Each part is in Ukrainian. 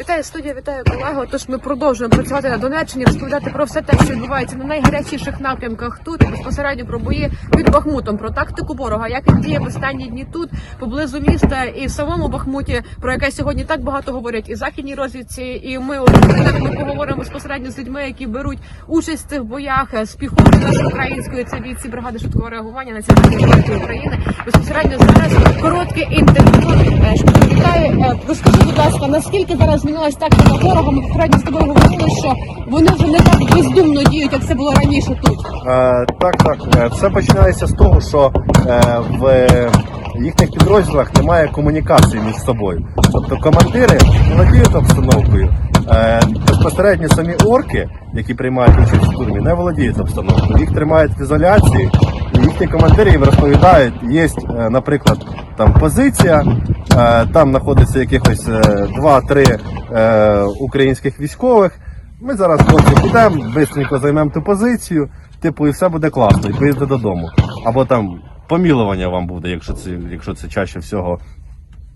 Вітаю студія, вітаю колеги. Тож ми продовжуємо працювати на Донеччині, розповідати про все те, що відбувається на найгарячіших напрямках тут безпосередньо про бої під Бахмутом, про тактику ворога, як він діє в останні дні тут, поблизу міста і в самому Бахмуті, про яке сьогодні так багато говорять і західній розвідці. І ми ми поговоримо безпосередньо з людьми, які беруть участь в цих боях е, з піхоти нашої української. Це бійці бригади швидкого реагування на гвардії України. Безпосередньо зараз коротке інтерв'ю. Е, Вітаю, Е, розкажи, будь ласка, наскільки зараз змінилась тактика ворога? Ми попередньо з тобою говорили, що вони вже не так бездумно діють, як це було раніше тут. Е, так, так. Все починається з того, що е, в їхніх підрозділах немає комунікації між собою. Тобто командири володіють обстановкою. Е, безпосередньо самі орки, які приймають участь в штурмі, не володіють обстановкою. Їх тримають в ізоляції, і їхні командири їм розповідають, є, е, наприклад, там позиція, е, там знаходиться якихось е, 2-3 е, українських військових. Ми зараз хлопці підемо, швидко займемо ту позицію, типу, і все буде класно, і поїдете додому. Або там помілування вам буде, якщо це, якщо це чаще всього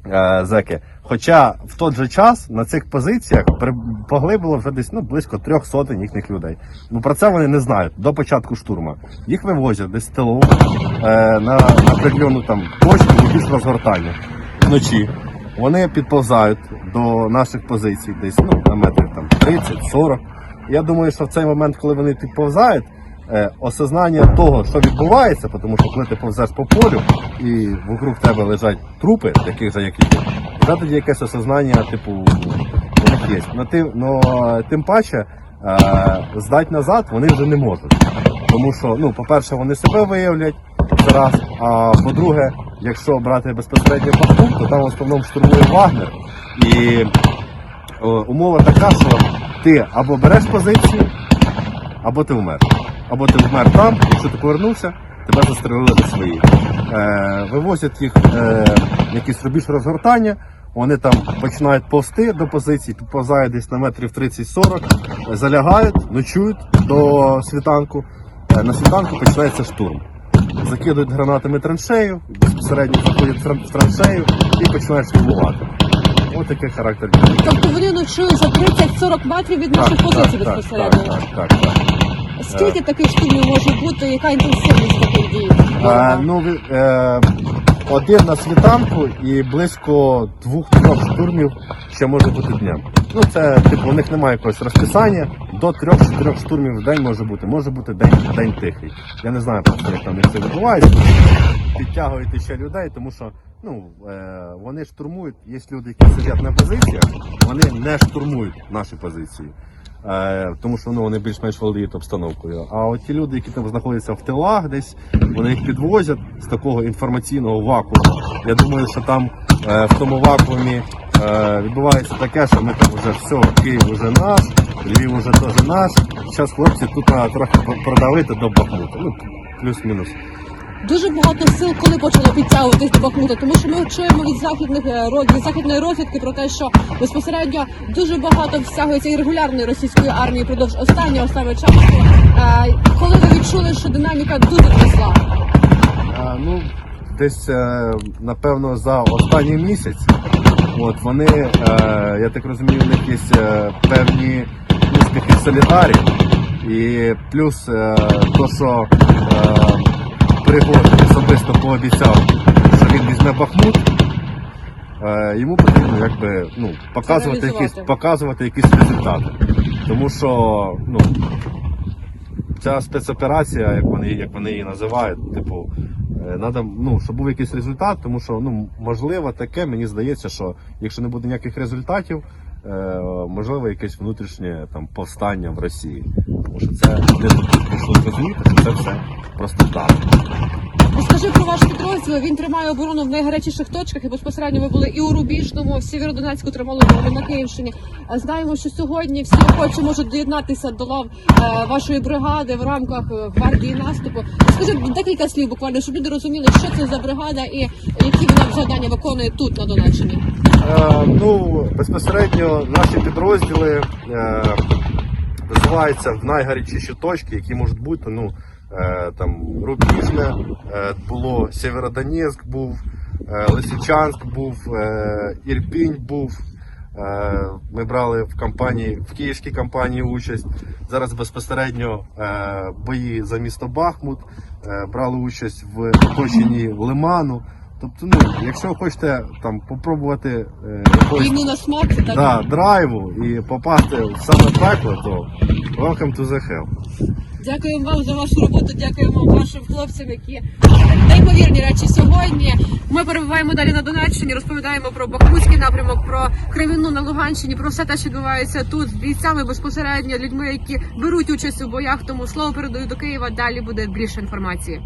е, зеки. Хоча в той же час на цих позиціях поглибило вже десь ну, близько трьох сотень їхніх людей. Ну про це вони не знають до початку штурму. Їх вивозять десь тилу е, на, определену там точку більш розгортання вночі. Вони підповзають до наших позицій десь ну, на метрів там 30-40. Я думаю, що в цей момент, коли вони підповзають, осознання того, що відбувається, тому що коли ти повзеш по полю і вокруг тебе лежать трупи, таких же, як і вже тоді якесь осознання, типу, у них є. Но тим, но, тим паче, е, здати назад вони вже не можуть. Тому що, ну, по-перше, вони себе виявлять, раз. А по-друге, якщо брати безпосередньо Бахмут, то там в основному штурмує Вагнер. І е, умова така, що ти або береш позицію, або ти вмер. Або ти вмер там, якщо ти повернувся, тебе застрелили до своїх. Е, вивозять їх е, якийсь рубіж розгортання, вони там починають повсти до позиції, підповзають десь на метрів 30-40, е, залягають, ночують до світанку. Е, на світанку починається штурм. Закидують гранатами траншею, безпосередньо заходять в траншею і починають штурмувати. Ось такий характер. Тобто вони ночують за 30-40 метрів від наших позицій так, безпосередньо. так, так, так, так. Скільки таких штурмів може бути? Яка інтенсивність таких дій? Е, ну, е, один на світанку і близько двох-трьох штурмів ще може бути днем. Ну, це типу, у них немає якогось розписання. До трьох-чотирьох штурмів в день може бути. Може бути день, день тихий. Я не знаю просто, як там це відбувається. Підтягують ще людей, тому що ну, е, вони штурмують. Є люди, які сидять на позиціях, вони не штурмують наші позиції. Е, тому що ну, вони більш-менш володіють обстановкою. А от ті люди, які там знаходяться в тилах десь, вони їх підвозять з такого інформаційного вакууму. Я думаю, що там е, в тому вакуумі е, відбувається таке, що ми там вже все, Київ вже наш, Львів вже теж наш. Зараз хлопці тут треба трохи продавити до Бахмута. Ну, плюс-мінус. Дуже багато сил, коли почало підтягуватись до Бахмута, тому що ми чуємо від західних е, від західної розвідки про те, що безпосередньо дуже багато всягується і регулярної російської армії продовж останнього саме часу. Е, Коли ви відчули, що динаміка дуже зросла? Ну, десь, е, напевно, за останній місяць. От вони, е, я так розумію, у них є е, певні успіхи солідарі. І плюс е, то, що е, Пригожин особисто пообіцяв, що він візьме Бахмут. Е, йому потрібно якби, ну, показувати, якісь, показувати якісь результати. Тому що ну, ця спецоперація, як вони, як вони її називають, типу, е, надо, ну, щоб був якийсь результат, тому що ну, можливо таке, мені здається, що якщо не буде ніяких результатів, можливо якесь внутрішнє там, повстання в Росії. Тому що це не пішло розуміти, що це все просто так. Розкажи про ваш підрозділ. Він тримає оборону в найгарячіших точках. І безпосередньо ви були і у Рубіжному, в Сєвєродонецьку тримали оборону на Київщині. Знаємо, що сьогодні всі охочі можуть доєднатися до лав е, вашої бригади в рамках е, гвардії наступу. Скажи декілька слів буквально, щоб люди розуміли, що це за бригада і які вона завдання виконує тут на Донеччині. Е, ну, безпосередньо наші підрозділи е, висуваються в найгарячіші точки, які можуть бути. Ну, е, там Рубіжне е, було, Сєвєродонецьк був, е, Лисичанськ був, е, Ірпінь був. Е, Ми брали в кампанії, в київській кампанії участь. Зараз безпосередньо е, бої за місто Бахмут, е, брали участь в оточенні Лиману. Тобто, ну, якщо хочете там попробувати е, якогось Війну на смак, це так. да, драйву і попасти в саме пекло, то welcome to the hell. Дякуємо вам за вашу роботу. Дякуємо вашим хлопцям, які неймовірні речі сьогодні. Ми перебуваємо далі на Донеччині. Розповідаємо про Бахмутський напрямок, про Кремінну на Луганщині, про все те, що відбувається тут з бійцями безпосередньо, людьми, які беруть участь у боях. Тому слово передаю до Києва. Далі буде більше інформації.